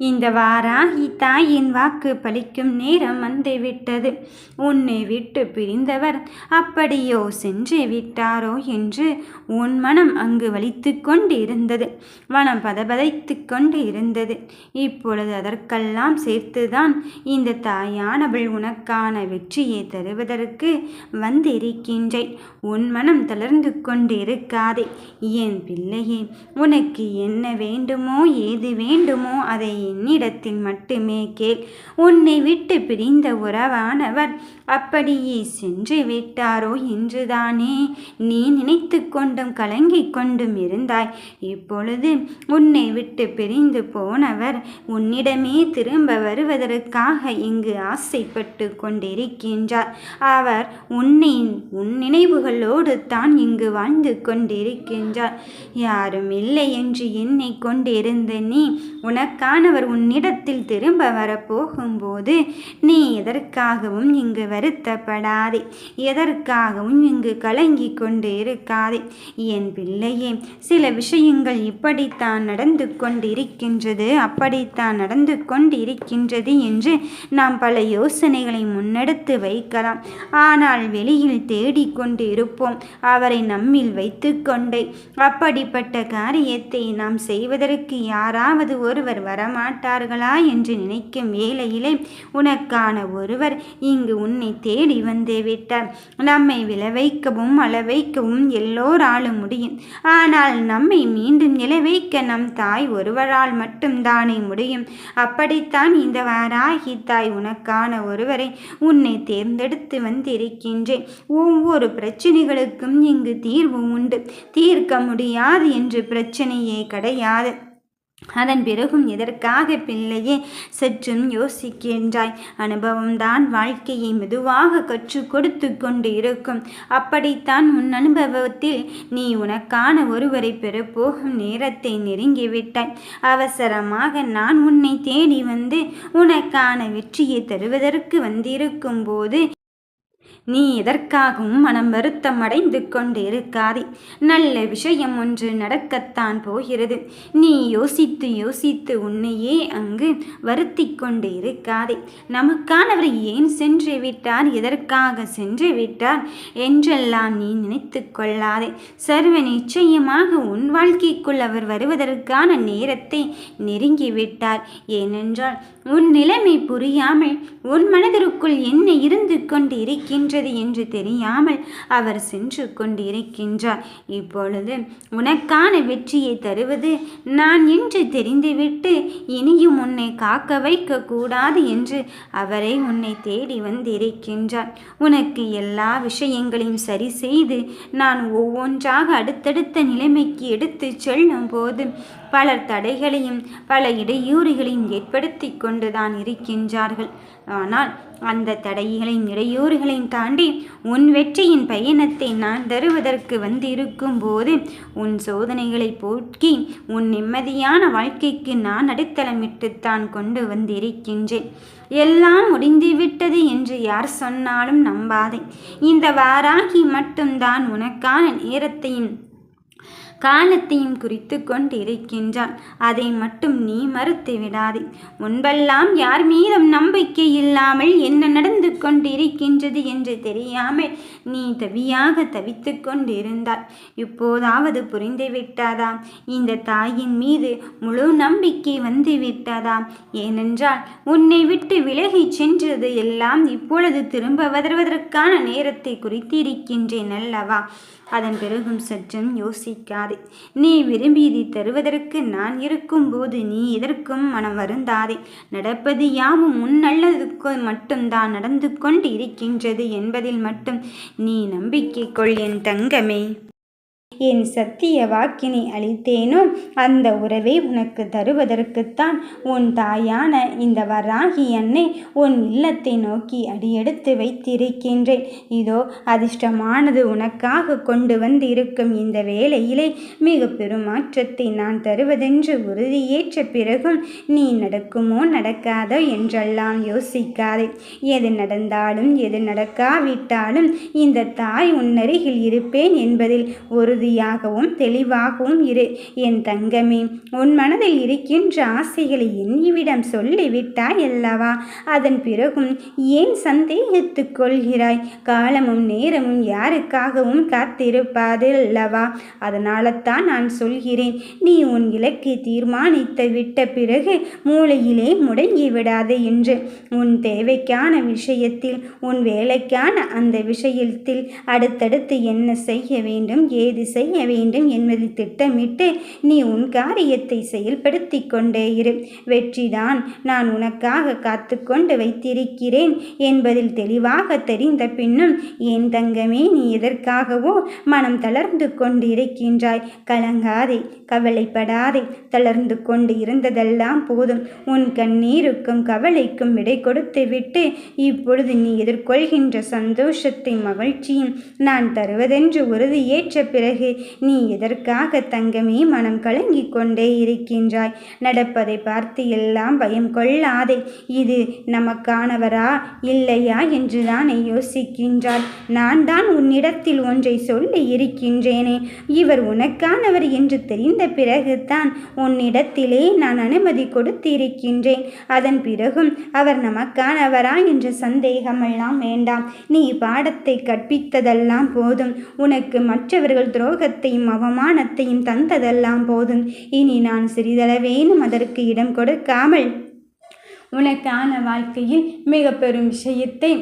இந்த வாராகி தாயின் வாக்கு பலிக்கும் நேரம் வந்துவிட்டது. உன்னை விட்டு பிரிந்தவர் அப்படியோ சென்று விட்டாரோ என்று உன் மனம் அங்கு வலித்து கொண்டு இருந்தது மனம் பதபதைத்து கொண்டு இருந்தது இப்பொழுது அதற்கெல்லாம் சேர்த்துதான் இந்த தாயானவள் உனக்கான வெற்றியை தருவதற்கு வந்திருக்கின்றேன். உன் மனம் தளர்ந்து கொண்டு இருக்காதே என் பிள்ளையே உனக்கு என்ன வேண்டுமோ ஏது வேண்டுமோ அதை என்னிடத்தில் மட்டுமே கேள். உன்னை விட்டு பிரிந்த உறவானவர் அப்படியே சென்று விட்டாரோ என்றுதானே? நீ நினைத்து கொண்டும் கலங்கிக் கொண்டும் இருந்தாய். இப்பொழுது உன்னை விட்டு பிரிந்து போனவர் உன்னிடமே திரும்ப வருவதற்காக இங்கு ஆசைப்பட்டு கொண்டிருக்கின்றார். அவர் உன்னை உன் நினைவுகளோடு தான் இங்கு வாழ்ந்து கொண்டிருக்கின்றார். யாரும் இல்லை என்று என்னை கொண்டிருந்த நீ உனக்கான அவர் உன்னிடத்தில் திரும்ப வரப்போகும்போது நீ எதற்காகவும் இங்கு வருத்தப்படாதே. எதற்காகவும் இங்கு கலங்கி கொண்டு இருக்காதே என் பிள்ளையே சில விஷயங்கள் இப்படித்தான் நடந்து கொண்டிருக்கின்றது அப்படித்தான் நடந்து கொண்டிருக்கின்றது என்று நாம் பல யோசனைகளை முன்னெடுத்து வைக்கலாம். ஆனால் வெளியில் தேடிக்கொண்டு இருப்போம் அவரை நம்மில் வைத்து கொண்டே. அப்படிப்பட்ட காரியத்தை நாம் செய்வதற்கு யாராவது ஒருவர் வரமா? மாட்டார்களா என்று நினைக்கும் வேளையிலே உனக்கான ஒருவர் இங்கு உன்னை தேடி வந்து விட்டார். நம்மை விளைவைக்கவும் அளவைக்கவும் எல்லோராலும் முடியும். ஆனால் நம்மை மீண்டும் நிலவைக்க நம் தாய் ஒருவரால் மட்டும்தானே முடியும். அப்படித்தான் இந்த வாராகி தாய் உனக்கான ஒருவரை உன்னை தேர்ந்தெடுத்து வந்திருக்கின்றேன். ஒவ்வொரு பிரச்சனைகளுக்கும் இங்கு தீர்வு உண்டு. தீர்க்க முடியாது என்று பிரச்சனையே கிடையாது. அதன் பிறகும் எதற்காக பிள்ளையே சற்றும் யோசிக்கின்றாய்? அனுபவம்தான் வாழ்க்கையை மெதுவாக கற்றுக் கொடுத்து கொண்டு இருக்கும். அப்படித்தான் உன் அனுபவத்தில் நீ உனக்கான ஒருவரை பெறப்போகும் நேரத்தை நெருங்கிவிட்டாய் அவசரமாக நான் உன்னை தேடி வந்து உனக்கான வெற்றியை தருவதற்கு வந்திருக்கும் போது நீ எதற்காகவும் மனம் வருத்தம் அடைந்து கொண்டிருக்காதே. நல்ல விஷயம் ஒன்று நடக்கத்தான் போகிறது. நீ யோசித்து யோசித்து உன்னையே அங்கு வருத்தி கொண்டு இருக்காதே நமக்கானவர் ஏன் சென்று விட்டார்? எதற்காக சென்று விட்டார்? என்றெல்லாம் நீ நினைத்து கொள்ளாதே. சர்வ நிச்சயமாக உன் வாழ்க்கைக்குள் அவர் வருவதற்கான நேரத்தை நெருங்கிவிட்டார். ஏனென்றால் உன் நிலைமை புரியாமல் உன் மனதிற்குள் என்ன இருந்து கொண்டு இருக்கின்றது என்று தெரியாமல் அவர் சென்று கொண்டு இருக்கின்றார் இப்பொழுது உனக்கான வெற்றியை தருவது நான் என்று தெரிந்துவிட்டு இனியும் உன்னை காக்க வைக்க கூடாது என்று அவரை உன்னை தேடி வந்திருக்கின்றார். உனக்கு எல்லா விஷயங்களையும் சரி செய்து நான் ஒவ்வொன்றாக அடுத்தடுத்த நிலைமைக்கு எடுத்து செல்லும் போது பலர் தடைகளையும் பல இடையூறுகளையும் ஏற்படுத்தி கொண்டுதான் இருக்கின்றார்கள். ஆனால் அந்த தடைகளையும் இடையூறுகளையும் தாண்டி உன் வெற்றியின் பயணத்தை நான் தருவதற்கு வந்திருக்கும் போது உன் சோதனைகளை போக்கி உன் நிம்மதியான வாழ்க்கைக்கு நான் அடித்தளமிட்டுத்தான் கொண்டு வந்திருக்கின்றேன். எல்லாம் முடிந்துவிட்டது என்று யார் சொன்னாலும் நம்பாதே. இந்த வாராகி மட்டும்தான் உனக்கான நேரத்தையும் காலத்தையும் குறித்து கொண்டிருக்கின்றான். அதை மட்டும் நீ மறுத்து விடாதே. முன்பெல்லாம் யார் மீதும் நம்பிக்கை இல்லாமல் என்ன நடந்து கொண்டிருக்கின்றது என்று தெரியாமல் நீ தவியாக தவித்து கொண்டிருந்தாய். இப்போதாவது புரிந்து விட்டதாம். இந்த தாயின் மீது முழு நம்பிக்கை வந்து விட்டதாம். ஏனென்றால் உன்னை விட்டு விலகிச் சென்றது எல்லாம் இப்பொழுது திரும்ப வருவதற்கான நேரத்தை குறித்திருக்கின்றேன் அல்லவா? அதன் பிறகும் சற்றும் யோசிக்காதே. நீ விரும்பியதை தருவதற்கு நான் இருக்கும்போது நீ எதற்கும் மனம் வருந்தாதே. நடப்பது யாவும் உன் நல்லதுக்கு மட்டும்தான் நடந்து கொண்டு இருக்கின்றது என்பதில் மட்டும் நீ நம்பிக்கை கொள் என் தங்கமே. என் சத்திய வாக்கினை அளித்தேனோ? அந்த உறவை உனக்கு தருவதற்குத்தான் உன் தாயான இந்த வராகி அன்னை உன் இல்லத்தை நோக்கி அடியெடுத்து வைத்திருக்கின்றேன். இதோ அதிர்ஷ்டமானது உனக்காக கொண்டு வந்து இருக்கும் இந்த வேளையிலே மிக பெரும் மாற்றத்தை நான் தருவதென்று உறுதியேற்ற பிறகும் நீ நடக்குமோ நடக்காதோ என்றெல்லாம் யோசிக்காதே. எது நடந்தாலும் எது நடக்காவிட்டாலும் இந்த தாய் உன்னருகில் இருப்பேன் என்பதில் ஒரு உறுதியாகவும் தெளிவாகவும் இரு. என் தங்கமே உன் மனதில் இருக்கின்ற ஆசைகளை என்னிவிடம் சொல்லிவிட்டாய் அல்லவா? அதன் பிறகும் ஏன் சந்தேகித்துக் கொள்கிறாய்? காலமும் நேரமும் யாருக்காகவும் காத்திருப்பாது அல்லவா? அதனால தான் நான் சொல்கிறேன் நீ உன் இலக்கை தீர்மானித்து விட்ட பிறகு மூளையிலே முடங்கி விடாது என்று. உன் தேவைக்கான விஷயத்தில் உன் வேலைக்கான அந்த விஷயத்தில் அடுத்தடுத்து என்ன செய்ய வேண்டும் ஏது செய்ய வேண்டும் என்பதை திட்டமிட்டு நீ உன் காரியத்தை செயல்படுத்தி கொண்டே இரு. வெற்றிதான் நான் உனக்காக காத்து கொண்டு வைத்திருக்கிறேன் என்பதில் தெளிவாக தெரிந்த பின்னும் என் தங்கமே நீ எதற்காகவோ மனம் தளர்ந்து கொண்டிருக்கின்றாய். கலங்காதே. கவலைப்படாதே. தளர்ந்து கொண்டு இருந்ததெல்லாம் போதும். உன் கண்ணீருக்கும் கவலைக்கும் விடை கொடுத்து விட்டு இப்பொழுது நீ எதிர்கொள்கின்ற சந்தோஷத்தை மகிழ்ச்சியும் நான் தருவதென்று உறுதியேற்ற பிறகு நீ எதற்காக தங்கமே மனம் கலங்கிக் கொண்டே இருக்கின்றாய்? நடப்பதை பார்த்து எல்லாம் பயம் கொள்ளாதே. இது நமக்கானவரா இல்லையா என்றுதானே யோசிக்கின்றாய். நான் தான் உன்னிடத்தில் ஒன்றை சொல்லி இருக்கின்றேனே. இவர் உனக்கானவர் என்று தெரிந்த பிறகுதான் உன்னிடத்திலே நான் அனுமதி கொடுத்திருக்கின்றேன். அதன் பிறகும் அவர் நமக்கானவரா என்ற சந்தேகமெல்லாம் வேண்டாம். நீ பாடத்தை கற்பித்ததெல்லாம் போதும். உனக்கு மற்றவர்கள் துரோகத்தையும் அவமானத்தையும் தந்ததெல்லாம் போதும். இனி நான் சிறிதளவேனும் அதற்கு இடம் கொடுக்காமல் உனக்கான வாழ்க்கையில் மிக பெரும் விஷயத்தை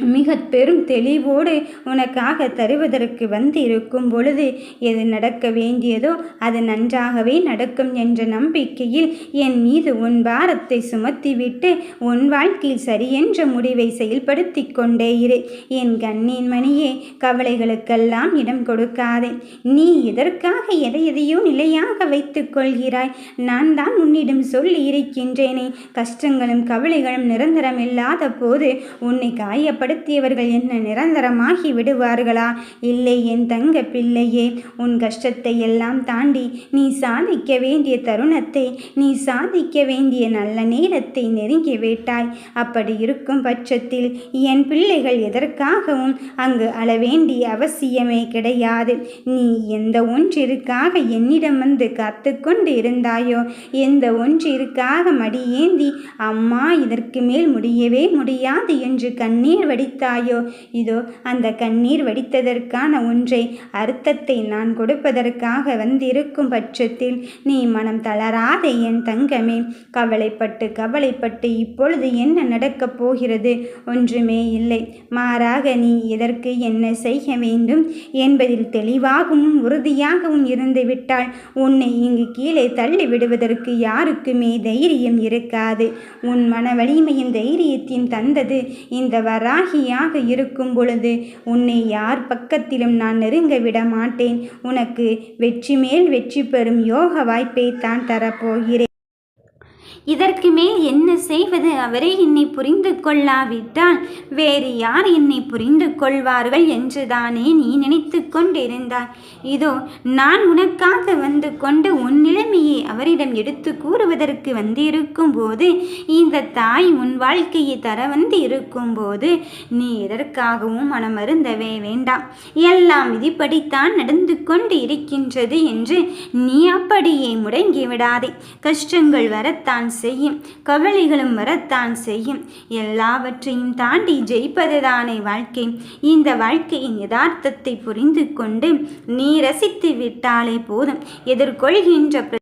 மிக பெரும் தெளிவோடு உனக்காக தருவதற்கு வந்து இருக்கும் பொழுது எது நடக்க வேண்டியதோ அது நன்றாகவே நடக்கும் என்ற நம்பிக்கையில் என் மீது உன் பாரத்தை சுமத்திவிட்டு உன் வாழ்க்கையில் சரியென்ற முடிவை செயல்படுத்தி கொண்டே இரு. என் கண்ணின் மணியே கவலைகளுக்கெல்லாம் இடம் கொடுக்காதே. நீ எதற்காக எதை எதையோ நிலையாக வைத்துக் கொள்கிறாய்? நான் தான் உன்னிடம் சொல்லி இருக்கின்றேனே கஷ்டங்களும் கவலைகளும் நிரந்தரமில்லாத போது உன்னை காயப்பட கஷ்டப்படுத்தியவர்கள் என்ன நிரந்தரமாகி விடுவார்களா? இல்லை என் தங்க பிள்ளையே உன் கஷ்டத்தை எல்லாம் தாண்டி நீ சாதிக்க வேண்டிய தருணத்தை நீ சாதிக்க வேண்டிய நல்ல நேரத்தை நெருங்கி விட்டாய். அப்படி இருக்கும் பட்சத்தில் என் பிள்ளைகள் எதற்காகவும் அங்கு அளவேண்டிய அவசியமே கிடையாது. நீ எந்த ஒன்றிற்காக என்னிடம் வந்து காத்து கொண்டு இருந்தாயோ எந்த ஒன்றிற்காக மடியேந்தி அம்மா இதற்கு மேல் முடியவே முடியாது என்று கண்ணீர் வடித்தாயோ? இதோ அந்த கண்ணீர் வடித்ததற்கான ஒன்றை அர்த்தத்தை நான் கொடுப்பதற்காக வந்திருக்கும் பட்சத்தில் நீ மனம் தளராத என் தங்கமே. கவலைப்பட்டு கவலைப்பட்டு இப்பொழுது என்ன நடக்கப் போகிறது? ஒன்றுமே இல்லை. மாறாக நீ எதற்கு என்ன செய்ய வேண்டும்? என்பதில் தெளிவாகவும் உறுதியாகவும் இருந்துவிட்டால் உன்னை இங்கு கீழே தள்ளி விடுவதற்கு யாருக்குமே தைரியம் இருக்காது. உன் மன வலிமையும் தைரியத்தையும் தந்தது இந்த வரா தியாகியாக இருக்கும் பொழுது உன்னை யார் பக்கத்திலும் நான் நெருங்க விட மாட்டேன் உனக்கு வெற்றி மேல் வெற்றி பெறும் யோக வாய்ப்பை தான் தரப்போகிறேன். இதற்கு மேல் என்ன செய்வது? அவரே என்னை புரிந்து கொள்ளாவிட்டால் வேறு யார் என்னை புரிந்து கொள்வார்கள் என்றுதானே நீ நினைத்து கொண்டிருந்தாய். இதோ நான் உனக்காக வந்து கொண்டு உன் நிலைமையை அவரிடம் எடுத்து கூறுவதற்கு வந்திருக்கும் போது இந்த தாய் உன் வாழ்க்கையை தர வந்து இருக்கும் போது நீ எதற்காகவும் மனமருந்தவே வேண்டாம். எல்லாம் விதிப்படித்தான் நடந்து கொண்டு இருக்கின்றது என்று நீ அப்படியே முடங்கி விடாதே கஷ்டங்கள் வரத்தான் செய்யும். கவலைகளும் வரத்தான் செய்யும். எல்லாவற்றையும் தாண்டி ஜெயிப்பதுதானே வாழ்க்கை. இந்த வாழ்க்கையின் யதார்த்தத்தை புரிந்து கொண்டு நீ ரசித்து விட்டாலே போதும். எதிர்கொள்கின்ற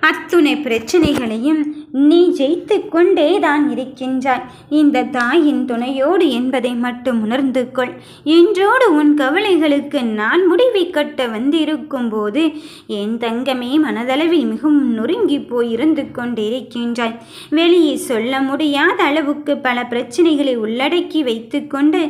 அத்துணை பிரச்சனைகளையும் நீ ஜெயித்து கொண்டே தான் இருக்கின்றாய். இந்த தாயின் துணையோடு என்பதை மட்டும் உணர்ந்து கொள். இன்றோடு உன் கவலைகளுக்கு நான் முடிவை கட்ட வந்திருக்கும் போது என் தங்கமே மனதளவில் மிகவும் நொறுங்கி போய் இருந்து கொண்டிருக்கின்றாய். வெளியே சொல்ல முடியாத அளவுக்கு பல பிரச்சனைகளை உள்ளடக்கி வைத்துக்கொண்டு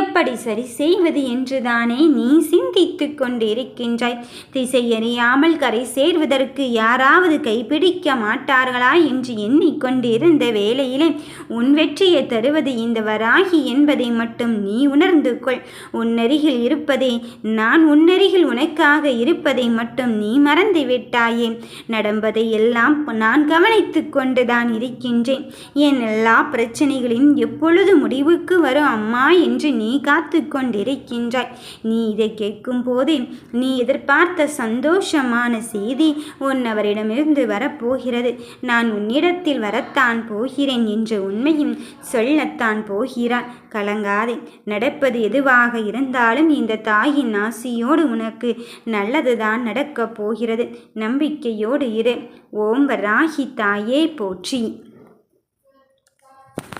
எப்படி சரி செய்வது என்றுதானே நீ சிந்தித்து கொண்டிருக்கின்றாய். திசை எறியாமல் கரை சேர்வதற்கு யாராவது கைப்பிடிக்க மாட்டார்களா என்று என்று எண்ணிக்கொண்டிருந்த வேளையிலே உன் வெற்றியை தருவது இந்த வராகி என்பதை மட்டும் நீ உணர்ந்து கொள். உன்னருகில் இருப்பதே நான் உன்னருகில் உனக்காக இருப்பதை மட்டும் நீ மறந்து விட்டாயே. நடப்பதை எல்லாம் நான் கவனித்து கொண்டுதான் இருக்கின்றேன். என் எல்லா பிரச்சனைகளையும் எப்பொழுது முடிவுக்கு வரும் அம்மா என்று நீ காத்து கொண்டிருக்கின்றாய். நீ இதை கேட்கும் போதே நீ எதிர்பார்த்த சந்தோஷமான செய்தி உன் அவரிடமிருந்து வரப்போகிறது. நான் உன்னை உன்னிடத்தில் வரத்தான் போகிறேன் என்ற உண்மையும் சொல்லத்தான் போகிறான். கலங்காதே. நடப்பது எதுவாக இருந்தாலும் இந்த தாயின் ஆசியோடு உனக்கு நல்லதுதான் நடக்கப் போகிறது. நம்பிக்கையோடு இரு. ஓம் ராகி தாயே போற்றி.